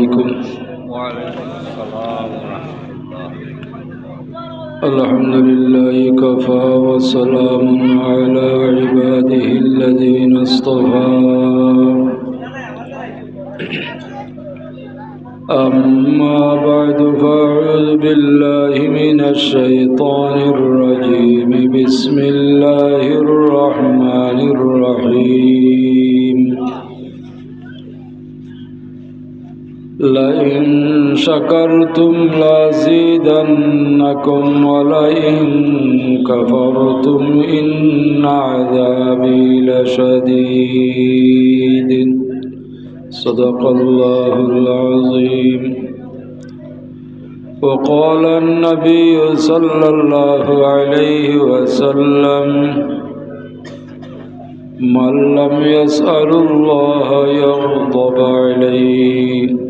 عليكم. وعليكم السلام ورحمة الله الحمد لله كفى وسلام على عباده الذين اصطفى. أما بعد فأعوذ بالله من الشيطان الرجيم. بسم الله الرحمن الرحيم. لئن شكرتم لازيدنكم ولئن كفرتم إن عذابي لشديد. صدق الله العظيم. وقال النبي صلى الله عليه وسلم من لم يسأل الله يغضب عليه.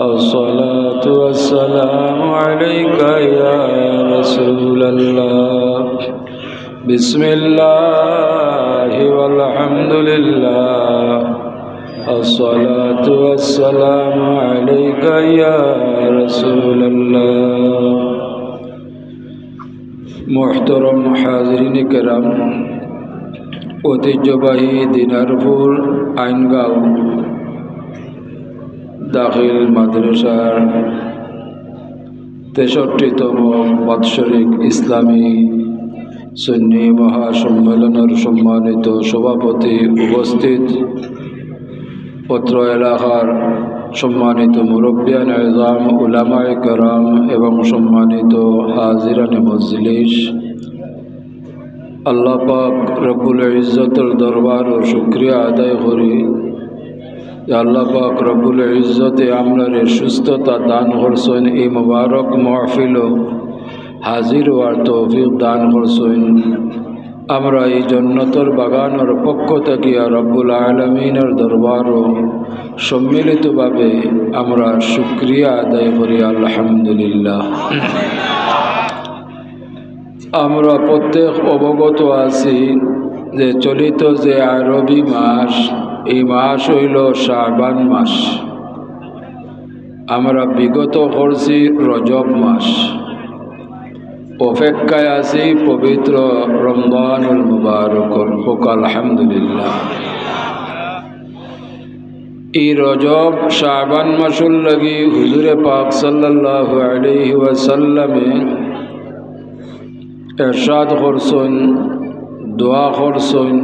الصلاة والسلام عليك يا رسول الله بسم الله والحمد لله الصلاة والسلام عليك يا رسول الله محترم حاضرین کرام ঐতিহ্যবাহী দিনারপুর আইনগাঁও দাখিল মাদ্রাসার তেষট্টিতম বাৎসরিক ইসলামী সুন্নি মহাসম্মেলনের সম্মানিত সভাপতি উপস্থিত। পত্র এলাকার সম্মানিত মুরব্বিয়ান এজাম উলামায় কারাম এবং সম্মানিত হাজিরান মজলিস। আল্লাপাক রব্বুল ইজ্জতের দরবার ও শুক্রিয়া আদায় করি। আল্লাহ পাক রব্বুল ইজ্জতে সুস্থতা দান করছেন, এই মুবারক মহফিল হাজির হওয়ার তৌফিক দান করছেন। আমরা এই জন্নতর বাগানের পক্ষ থেকে রব্বুল আলমিনের দরবারও সম্মিলিতভাবে আমরা শুক্রিয়া আদায় করি, আলহামদুলিল্লাহ। আমরা প্রত্যেক অবগত আছি যে চলিত যে আরবি মাস এই মাস হইল শাবান মাস। আমরা বিগত করছি রজব মাস। অপেক্ষায় আছি পবিত্র রমজানুল মুবারকর হোক আলহামদুলিল্লাহ। এই রজব শাবান মাসুল লাগি হুজুরে পাক সাল্লাল্লাহু আলাইহি ওয়াসাল্লামে এরশাদ করছেন, দোয়া করছেন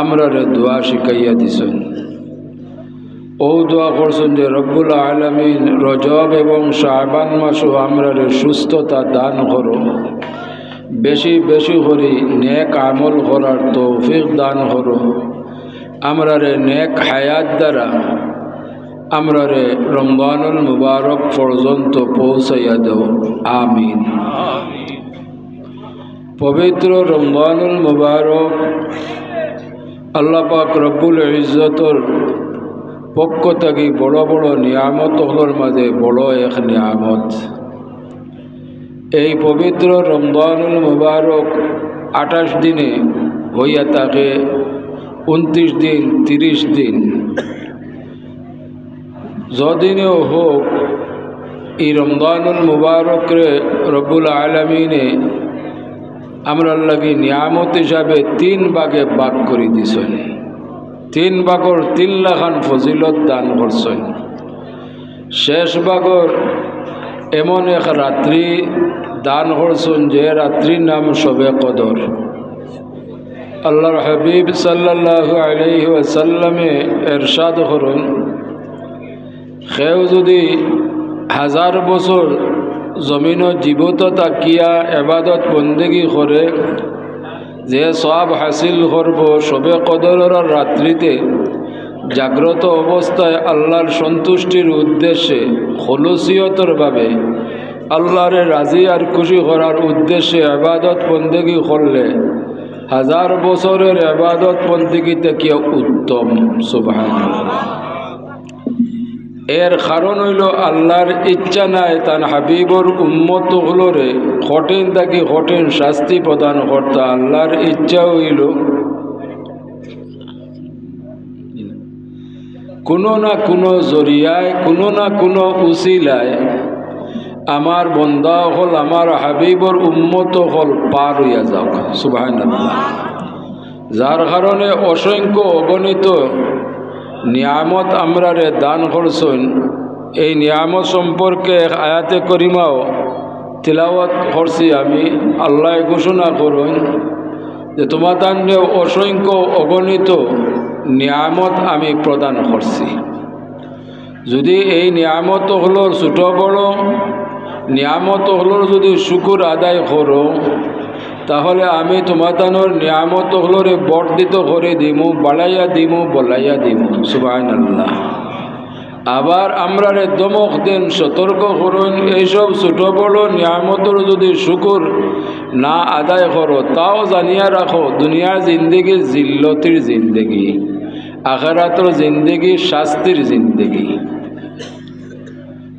আমরা দোয়া শিখাইয়া দিছেন। ও দোয়া করছেন যে রব্বুল আলমিন রজব এবং শাহবান মাসও আমরা রে সুস্থতা দান করো বেশি বেশি করি নেক আমল করার তৌফিক দান করো আমরা রে নেক হায়াত দ্বারা আমরা রে রমজানুল মুবারক পর্যন্ত পৌঁছাইয়া দেও আমিন। পবিত্র রমজানুল মুবারক আল্লাহ পাক রব্বুল ইজ্জতর পক্ষ থেকে বড় বড় নিয়ামত হলোর মাঝে বড় এক নিয়ামত। এই পবিত্র রমজানুল মুবারক আঠাশ দিনে হইয়া থাকে উনত্রিশ দিন, তিরিশ দিন। যদিনেও হোক, এই রমজানুল মুবারকরে রব্বুল আলমিনে আমরা লাগি নিয়ামত হিসাবে তিন ভাগে ভাগ করে দিছেন। তিন ভাগর তিন লাখান ফজিলত দান করছেন। শেষ ভাগর এমন এক রাত্রি দান করছেন যে রাত্রির নাম সবে কদর। আল্লাহর হাবিব সাল্লাহ আলহি আসাল্লামে এরশাদ করুন, সেও যদি হাজার বছর জমিন জীবত তাকিয়া এবাদত বন্দেগি করে যে সব হাসিল করব সবে কদরের রাত্রিতে জাগ্রত অবস্থায় আল্লাহর সন্তুষ্টির উদ্দেশ্যে খলুসিয়তরভাবে আল্লাহরে রাজি আর খুশি করার উদ্দেশ্যে আবাদত বন্দেগী করলে হাজার বছরের আবাদত বন্দেগী থেকে উত্তম সুবাহ এর কারণ হইল আল্লাহর ইচ্ছা নাই, তার হাবিবর উম্মত হলরে কঠিন থাকি কঠিন শাস্তি প্রদান করতা, আল্লাহর ইচ্ছা হইল। কোনো না কোনো জরিয়ায়, কোনো না কোনো উচিলায় আমার বন্দা হল, আমার হাবিবর উম্মত হল, পার হইয়া যাও। সুবাহ যার কারণে অসংখ্য অগণিত নিয়ামত আমরারে দান করছেন। এই নিয়ামত সম্পর্কে আয়াতে করিমাও তিলাওয়াত করছি আমি। আল্লাহ ঘোষণা করুন যে তোমার দান্ডে অসংখ্য অগণিত নিয়ামত আমি প্রদান করছি। যদি এই নিয়ামত হলো ছোট বড়, নিয়ামত হলো যদি শুকুর আদায় করো তাহলে আমি তোমাতানোর নিয়ামত হলরে বর্ধিত করে দিমু, বাড়াইয়া দিমু, বলাইয়া দিমু। সুবাহ আল্লাহ আবার আমরা রে দমক দেন, সতর্ক করুন, এইসব ছোট বড় নিয়ামতর যদি শুকুর না আদায় করো, তাও জানিয়া রাখো দুনিয়ার জিন্দগি, জিল্লতির জিন্দগি, আখারাতর জিন্দগি, শাস্তির জিন্দগি।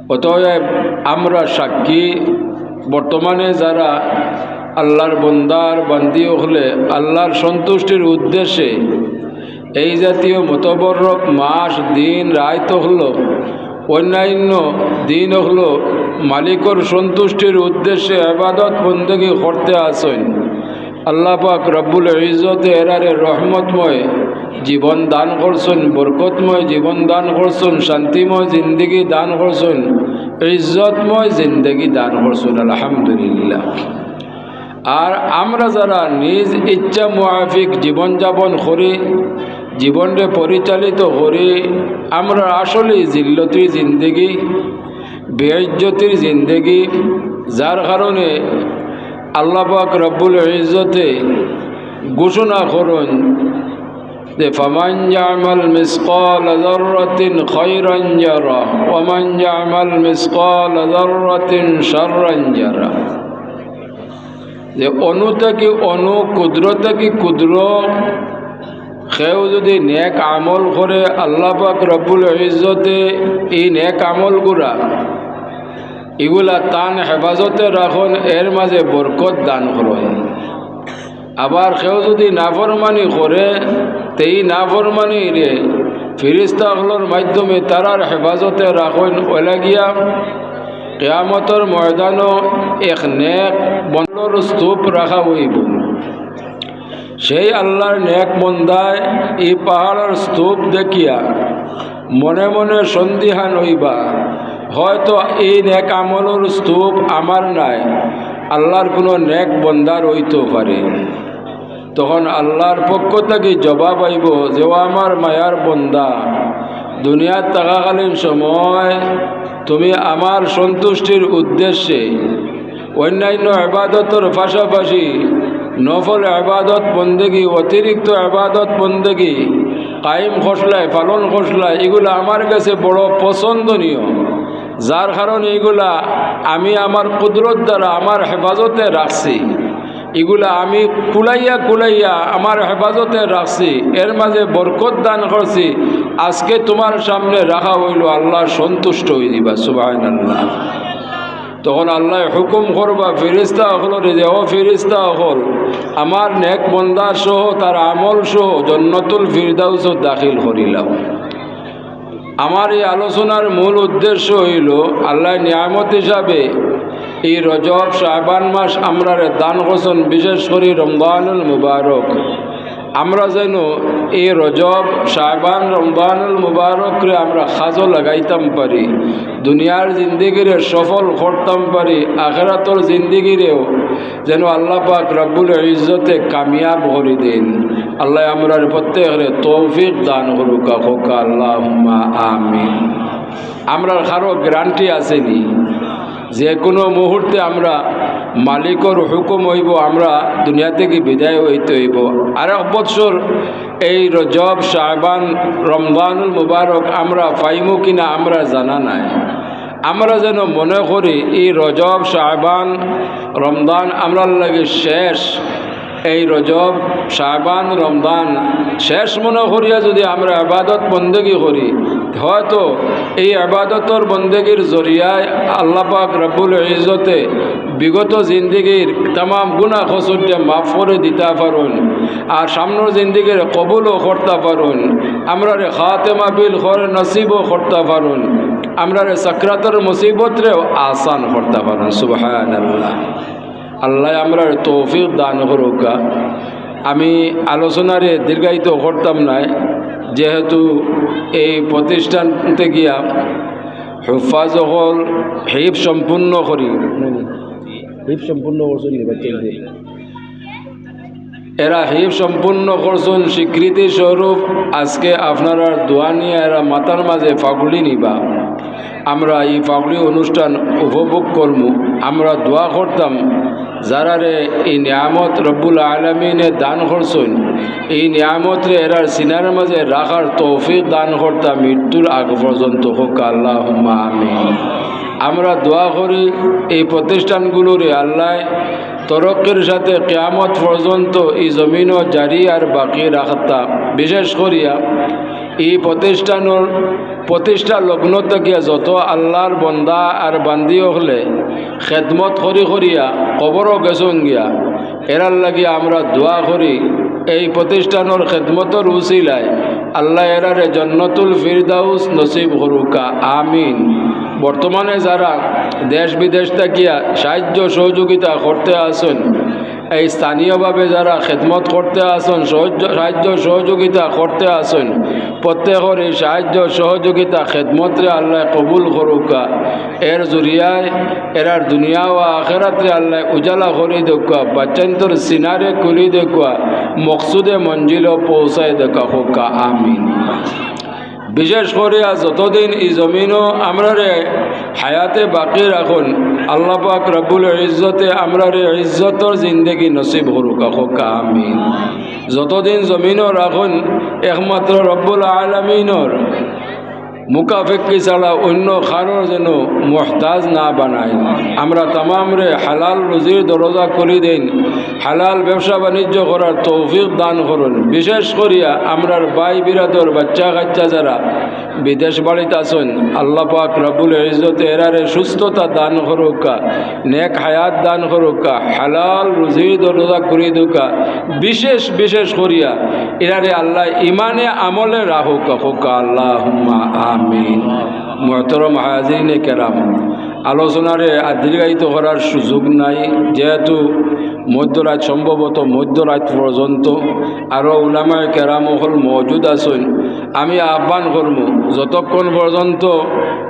অতএব আমরা সাক্ষী, বর্তমানে যারা আল্লাহর বন্দার বান্দি হলে আল্লাহর সন্তুষ্টির উদ্দেশ্যে এই জাতীয় মতবরক মাস, দিন রায়ত হল, অন্যান্য দিন হল মালিকর সন্তুষ্টির উদ্দেশ্যে আবাদত বন্দী করতে আসেন। আল্লাহ পাক রব্বুল ইজতে এরারে রহমতময় জীবন দান করছেন, বরকতময় জীবন দান করছেন, শান্তিময় জিন্দগি দান করছেন, ইজ্জতময় জিন্দগি দান করছেন, আলহামদুলিল্লাহ। আর আমরা যারা নিজ ইচ্ছা মুআফিক জীবনযাপন করি জীবনকে পরিচালিত করি, আমরা আসলে জিল্লতির জিন্দগি বেজ্জতির জিন্দগি, যার কারণে আল্লাপাক রব্বুল ইজ্জতে ঘোষণা করুন যে, ফমান ইয়ামাল মিসকাল যাররাতিন খায়রান ইয়ারা ওয়া মান ইয়ামাল মিসকাল যাররাতিন শাররান যে অনু থেকে অনু ক্ষুদ্র থেকে ক্ষুদ্র সেও যদি নেক আমল করে আল্লাহ পাক রব্বুল ইজ্জতে এই নেক আমলগুলা এগুলা তান হেফাজতে রাখুন এর মাঝে বরকত দান করুন আবার সেও যদি নাফরমানি করে তেই নাফরমানি রে ফিরিস্তাগুলোর মাধ্যমে তারার হেফাজতে রাখুন ওলা গিয়া কেয়ামতর ময়দানও এক নেক বন্দর স্তূপ রাখা হইব। সেই আল্লাহর নেক বন্দায় এই পাহাড়ের স্তূপ দেখিয়া মনে মনে সন্দিহান হইবা। হয়তো এই নেক আমলের স্তূপ আমার নাই, আল্লাহর কোনো নেক বন্দার হইতেও পারে। তখন আল্লাহর পক্ষ থেকে জবাব আইব যে আমার মায়ার বন্দা, দুনিয়ার থাকাকালীন সময় তুমি আমার সন্তুষ্টির উদ্দেশ্যে অন্যান্য আবাদতর পাশাপাশি নফল আবাদত বন্দেগি, অতিরিক্ত আবাদত বন্দেগি, কায়েম খসলায়, পালন খসলায়, এগুলো আমার কাছে বড় পছন্দনীয়। যার কারণে এগুলা আমি আমার কুদরত দ্বারা আমার হেফাজতে রাখছি। এগুলা আমি কুলাইয়া কুলাইয়া আমার হেফাজতে রাখছি। এর মাঝে বরকত দান করছি। আজকে তোমার সামনে রাখা হইল আল্লাহ সন্তুষ্ট হয়ে দিবা সুবাহ আল্লাহ তখন আল্লাহ হুকুম করবা ফিরিস্তা হল রে ও ফিরিস্তা হল, আমার নেক বন্দা সহ, তার আমল সহ জন্নতুল ফিরদাউস দাখিল করিলাম। আমার এই আলোচনার মূল উদ্দেশ্য হইল আল্লাহ নিয়ামত হিসাবে এই রজব শাহবান মাস আমরা দান করছেন, বিশেষ করে রমজানুল মুবারক। আমরা যেন এই রজব শাহবান রমজানুল মুবারকরে আমরা খাজো লাগাইতাম পারি, দুনিয়ার জিন্দিগিরে সফল করতাম পারি, আখেরাতর জিন্দিগিরেও যেন আল্লাহ পাক রব্বুল ইজ্জতে কামিয়াব করে দিন। আল্লাহ আমরার প্রত্যেকের তৌফিক দান করুক, হোকা আল্লাহ আমিন। আমরা কারও গ্যারান্টি আসেনি। যে কোনো মুহূর্তে আমরা মালিকর হুকুম হইব, আমরা দুনিয়া থেকে বিদায় হইতে হইব। আর এক বৎসর এই রজব শাহবান রমজানুল মুবারক আমরা পাইমু কিনা আমরা জানা নাই। আমরা যেন মনে করি, এই রজব শাহবান রমজান আমরার লাগে শেষ। এই রজব শাহবান রমজান শেষ মনে করিয়া যদি আমরা আবাদত বন্দেগি করি, হয়তো এই আবাদতর বন্দেগীর জরিয়ায় আল্লাপাক রব্বুল ইজতে বিগত জিন্দিগির তাম গুণা খসুরটা মাফ করে দিতে পারুন, আর সামনের জিন্দিগির কবুলও করতে পারুন, আমরা রে খাতেমা বিল করে নসিবও করতে পারুন, আমরা রে সাকরাতর মুসিবতরেও আসান করতে পারুন সুবহান আল্লাহ আমরা তৌফিক দান করুকা আমি আলোচনারে দীর্ঘায়িত করতাম না যেহেতু এই প্রতিষ্ঠানতে গিয়া হুফাজ হল হিপ সম্পূর্ণ করি। হিপ সম্পূর্ণ করছেন এরা হিপ সম্পূর্ণ করছেন স্বীকৃতি স্বরূপ আজকে আপনারা দোয়া নিয়ে এরা মাথার মাঝে ফাগুলি নিবা। আমরা এই ফাগুলি অনুষ্ঠান উপভোগ করব আমরা দোয়া করতাম যারা রে এই নিয়ামত রব্বুল আলমিনে দান করছেন, এই নিয়ামতরে এরার সিনার মাঝে রাখার তৌফিক দান করতাম মৃত্যুর আগ পর্যন্ত হোক আল্লাহ আমি আমরা দোয়া করি এই প্রতিষ্ঠানগুলোরে আল্লাহ তরকের সাথে কেয়ামত পর্যন্ত এই জমিনও জারি আর বাকি রাখতা। বিশেষ করিয়া এই প্রতিষ্ঠানের প্রতিষ্ঠা লগ্ন থেকে যত আল্লাহর বন্দা আর বান্দি হলে খেদমত করি করিয়া কবরও গেছন গিয়া। এরার লাগিয়া আমরা দোয়া করি, এই প্রতিষ্ঠানের খেদমতর উচিলায়। আল্লাহ এরারে জন্নতুল ফিরদাউস নসিব করুকা আমিন। বর্তমানে যারা দেশ বিদেশ থাকিয়া সাহায্য সহযোগিতা করতে আসেন এই স্থানীয়ভাবে যারা খেদমত করতে আসেন সাহায্য সহযোগিতা করতে আসেন প্রত্যেকের এই সাহায্য, সহযোগিতা, খেদমতরে আল্লাহ কবুল করুকা। এর জরিয়ায়, এরার দুনিয়া ও আখেরাত্রে আল্লাহ উজালা করে দেখুয়া বাচ্চান্তর সিনারে কুলি দেখুয়া মকসুদে মঞ্জিল পৌঁছায় দেখা হোকা আমিন। বিশেষ করে যতদিন এই জমিনও আমরা রে হায়াতে বাকি রাখুন, আল্লাহ পাক রব্বুল ইজ্জতে আমরা রে ইজ্জতর জিন্দগি নসিব হরুকা হোকা আমিন। যতদিন জমিনও রাখুন একমাত্র রব্বুল আলমিনর মুকাফেকি ছাড়া অন্য খারোর যেন মহতাজ না বানায়। আমরা তামাম রে হালাল রুজির দরজা খুলি দেন হালাল ব্যবসা বাণিজ্য করার তৌফিক দান করুন। বিশেষ করিয়া আমরার বাই বিরাদর বাচ্চা কাচ্চা যারা বিদেশ বাড়িতে আসুন আল্লাহ পাক রবুল ইজত এরারে সুস্থতা দান করুকা, নেক হায়াত দান করুকা, হালাল রুজির দরজা করি দুকা। বিশেষ বিশেষ করিয়া এরারে আল্লাহ ইমানে আমলে রাহুকা হোকা আল্লাহ আমিন। মহতরম হাজিনে কেরাম, আলোচনারে আর দীর্ঘায়িত করার সুযোগ নাই। যেহেতু মধ্যরাত সম্ভবত মধ্যরাত পর্যন্ত। আরও উলামায় কেরামহল মজুদ আছেন। আমি আহ্বান করব, যতক্ষণ পর্যন্ত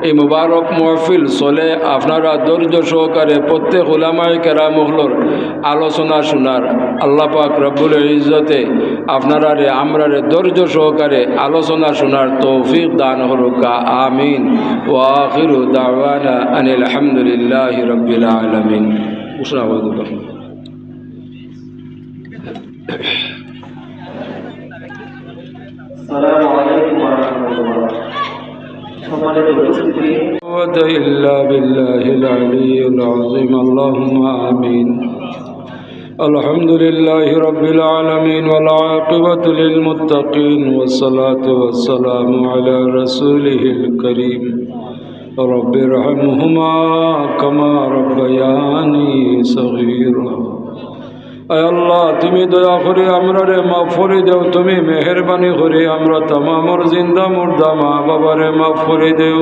এই মুবারক মহফিল চলে, আপনারা ধৈর্য সহকারে প্রত্যেক উলামায় কেরামহলর আলোচনা শোনার। আল্লাহ পাক রব্বুল ইজ্জতে আপনারা রে আমরা রে ধৈর্য সহকারে আলোচনা শোনার তৌফিক দান হরুকা আমিন। ওয়াখিরু দাওয়ানা আনিল আলহামদুলিল্লাহ রব্বিল আলমিন। السلام عليكم ورحمة الله. إلا بالله العلي العظيم. اللهم آمين. الحمد لله رب العالمين والعاقبة للمتقين والصلاة والسلام على رسوله الكريم. رب ارحمهما كما ربياني صغيرا. আল্লাহ, তুমি দয়া করে আমরা রে মাফ করে দেও, তুমি মেহরবানি করে আমরা তামামর জিন্দা মুর্দা মা বাবারে মাফ করে দেও।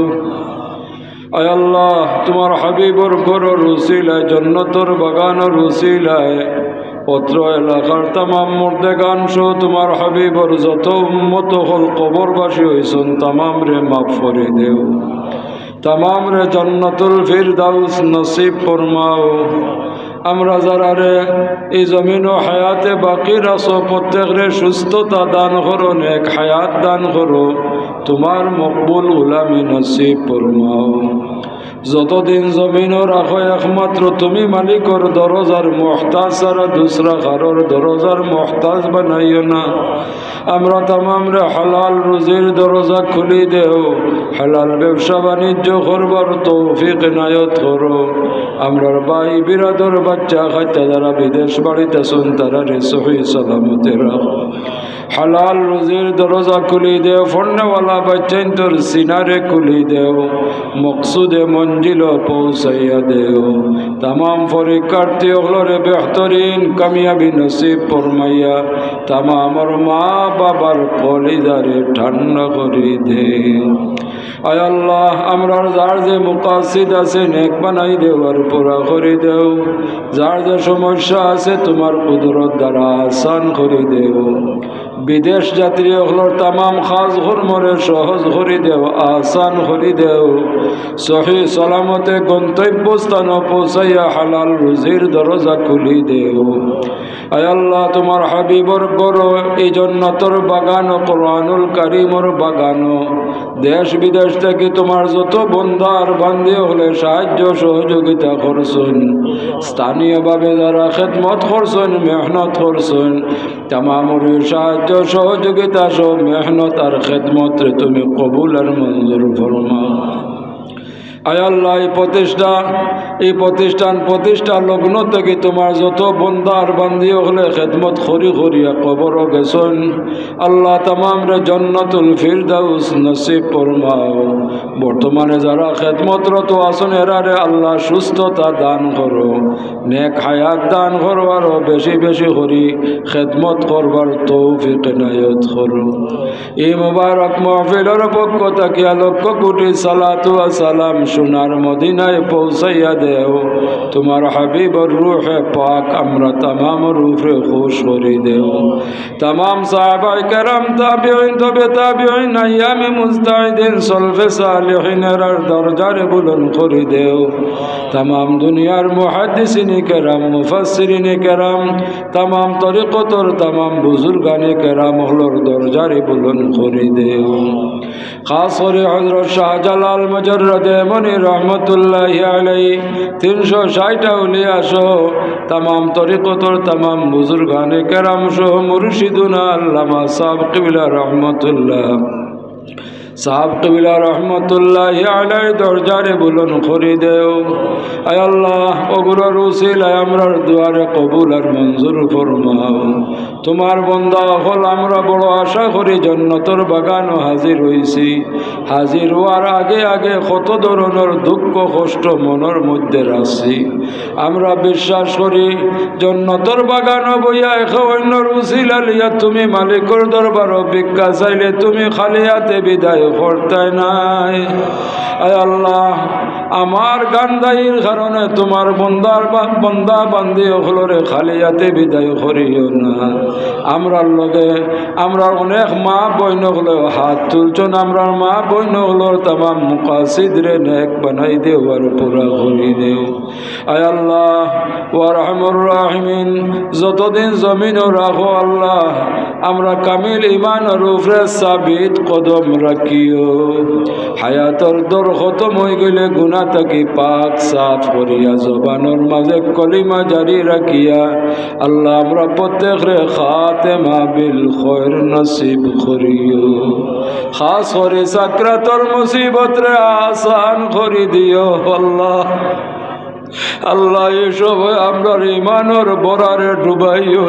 আয় আল্লাহ, তোমার হাবিবর ঘর রুসিলায় জন্নতর বাগান রুসিলায় পত্র এলাকার তামাম মুর্দে গান সহ তোমার হাবিবর যত উম্মত হল কবরবাসী হয়েছেন তামাম রে মাফ করে দেও। তামাম রে জন্নতুল ফির দাউস নসিব ফরমাও। আমরা যারা রে, এই জমিন ও হায়াতে বাকি রাসো, প্রত্যেক রে সুস্থতা দান করো এক হায়াত দান করো। তোমার মকবুল উলামি নসিব ফরমাও। যতদিন জমিনও রাখো একমাত্র তুমি মালিকর দরজার মহতাজ ছাড়া দুসরা কারোর দরজার মহতাজ বানাইও না। আমরা তামাম রে হালাল রুজির দরজা খুলি দেও, হালাল ব্যবসা বাণিজ্য করবার তৌফিক নায়ত করো। আমরার ভাই বিরাদর বাচ্চা খাইতে যারা বিদেশ বাড়িতে শুন তারা রে সহি সালামতে হালাল রুজির দরজা খুলি দেও ফন্নওয়ালা বাচ্চাইন তোর সিনারে খুলি দেও। মকসুদে মঞ্জিল পৌঁছাইয়া দেও। তামাম পরীক্ষার্থী হলরে বেহতরিন কামিয়াবি নসিব ফরমাইয়া তামামর মা বাবার কলিদারে ঠান্ডা করি দে। আয় আল্লাহ আমরার যার যে মুকাসিদ আছে, নেক বানাই দেওয়ার পুরা করে দেও। যার যে সমস্যা আছে, তোমার কুদরত দ্বারা আসান করে দেও। বিদেশ যাত্রী হলর তামাম খাস ঘরমরে সহজ করে দেও, আসান করে দেও। সহি সালামতে গন্তব্যস্থান পৌঁছাইয়া হালাল রুজির দরজা খুলি দেও। আল্লাহ, তোমার হাবিবর গর এই জন্নতর বাগানো কোরআনুল কারিমর বাগানো। দেশ বিদেশ থেকে তোমার যত বন্ধার বান্ধে হলে সাহায্য সহযোগিতা করছেন। স্থানীয়ভাবে যারা খেদমত করছেন, মেহনত করছেন তামামুর সাহায্য সহযোগিতা সব মেহনত আর খেদমত তুমি কবুল আর মঞ্জুর ফরমা আয় আল্লাহ, এই প্রতিষ্ঠা এই প্রতিষ্ঠান প্রতিষ্ঠা লগ্ন থেকে তোমার যত বন্দার বান্দি হলে খেদমত খরি খরিয়া কবর গেছন। আল্লাহ তামাম রে জন্নতুল ফিরদাউস নসিব ফরমাও। বর্তমানে যারা খেদমতরত আছেন এরারে আল্লাহ সুস্থতা দান করো, নেক হায়াত দান করো, আরও বেশি বেশি করি খেদমত করবার তৌফিক নায়ত করো। এই মুবারক মহফিলের পক্ষ তাকিয়া লক্ষ কোটি সালাতু সালাম সোনার মদিনায় পৌঁছাইয়া দেও। তোমার হাবিবর রুহে পাক আমরা তামাম রূপে খুশ করে দেও। তামাম সাহাবাই কেরাম তাবিউন তবে তাবিউন আয়ামি মুস্তাহিদিন সলফে সালিহিনের দরজারে বুলন করে দেও। তামাম দুনিয়ার মুহাদ্দিসিনি কেরাম, মুফাসসিরিনে কেরাম, তামাম তরিকতর তামাম বুজুর্গানে কেরাম হলর দরজারে বুলন করে দেও। খাস করে হজরত শাহজালাল মজরদে মনি রহমতুল্লাহ আলাই তিনশো ষাটটা উলিয়া সহ তামাম তরিকতর তামাম বুজুর্গানে কেরাম সহ মুর্শিদুনা আল্লামা সাহ কিবিলা রহমতুল্লাহ। সাহাব কবিলা রহমতুল্লাহ আলাই দরজারে বুলন করি দেও। আয় আল্লাহ, অগুর রুসিল আমরার দুয়ারে কবুল আর মঞ্জুর ফরমাও। তোমার বন্দা হল, আমরা বড় আশা করি জন্নতর বাগানও হাজির হইছি। হাজির হওয়ার আগে আগে কত ধরনের দুঃখ, কষ্ট মনের মধ্যে রাখছি। আমরা বিশ্বাস করি, জন্নতর বাগানও বইয়া এখ অন্য রুসিল আলিয়া তুমি মালিকর দরবার ভিক্ষা চাইলে তুমি খালিয়াতে বিদায় করতে নাই। আল্লাহ, আমার গান্দাইর কারণে তোমার বন্দার বন্দা বান্দি হলরে খালিয়াতে বিদায় করিও না। আমরার লগে, আমরা অনেক মা বইন হলো হাত তুলছন আমরার মা বইন হলো তামাম মুকাসিদরে নেক বানাই দেও আর পুরা করি দেও। আয় আল্লাহ ওয়ারহমুর রাহিমিন, যতদিন জমিন রাখো আল্লাহ, আমরা কামিল ইমান রূপরে সাবিত কদম রাখিও হায়াতর দর খতম হয়ে গেলে গুণা থাকি পাক সাফ করিয়া জবানোর মাঝে কলিমা জারি রাখিয়া আল্লাহ আমরা প্রত্যেক রে খাতে মাবিল খয়ের নসিব করিও খাস করে সাকরাতর মুসিবত রে আসান করি দিও আল্লাহ। আল্লাহ, এসব আমরা ইমানর বরারে ডুবাইও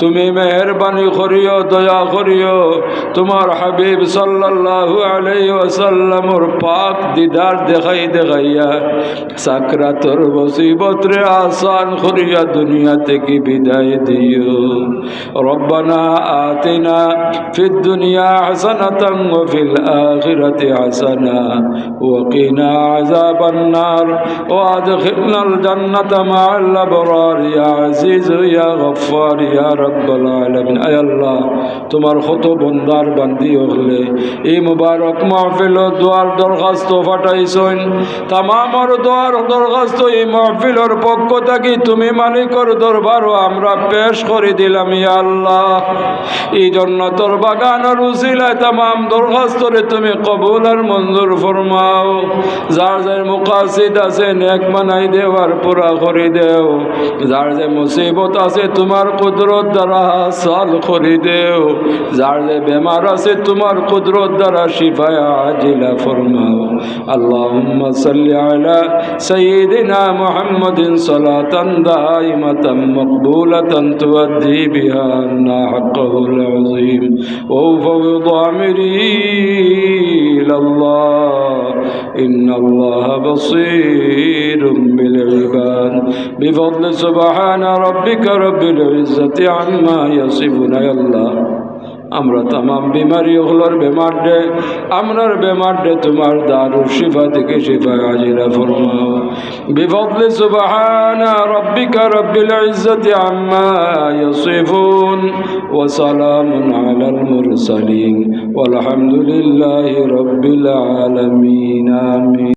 তুমি মেহরবানি করিও, দয়া করিও, তোমার হাবিব সাল্লাল্লাহু আলাইহি ওয়াসাল্লামর পাক দিদার দেখাই দেখাইয়া সাকরাতর মুসিবত রে আসান করিয়া দুনিয়া থেকে বিদায় দিও। রব্বানা আতিনা ফিদ দুনিয়া হাসানাতান ওয়া ফিল আখিরাতি হাসানা, ওয়া কিনা আযাবান নার। ওয়া وادخلنا الجنة مع الأبرار يا عزيز يا غفار يا رب العالمين أي الله তোমার কত বন্দার বান্দি হলে এই মুবারক মাহফিল দোয়ার দরখাস্ত ফাটাইছেন তামামর দোয়ার দরখাস্ত এই মাহফিলের পক্ষ থাকি তুমি মালিকর দরবারও আমরা পেশ করে দিলাম ইয়া আল্লাহ এই জন্য তোর বাগানের উসিলায় তামাম দরখাস্তরে তুমি কবুল আর মঞ্জুর ফরমাও যার যার মুকাসিদ আছে নেক বানাই দেও আর পুরা করে দেও। যার যে মুসিবত আছে, তোমার কুদরত দ্বারা সাল করে দেও। যার যে বেমার আছে, তোমার কুদরত দ্বারা শিফায়া জিলা ফরমাও। আল্লাহুম্মা সাল্লি আলা সাইয়্যিদিনা মুহাম্মাদিন সালাতান দাইমাতান মাকবুলাতান তুআদ্দি বিহা আন্না হাক্কাহুল আযীম। ওয়া ফাওদ আমরি ইলা بصير بالعباد بفضل سبحان ربك رب العزة عما يصفون يا الله আমরা তামাম বিমারি ওগুলোর বেমার দে আমরার বেমার দে তোমার দারুর শিফা থেকে শিফা আজিরা ফরমাও বিফদলি সুবহানা রব্বিকা রব্বিল ইজ্জতি আম্মা ইয়াসিফুন ওয়া সালামুন আলাল মুরসালিন ওয়ালহামদুলিল্লাহি রব্বিল আলামিন আমিন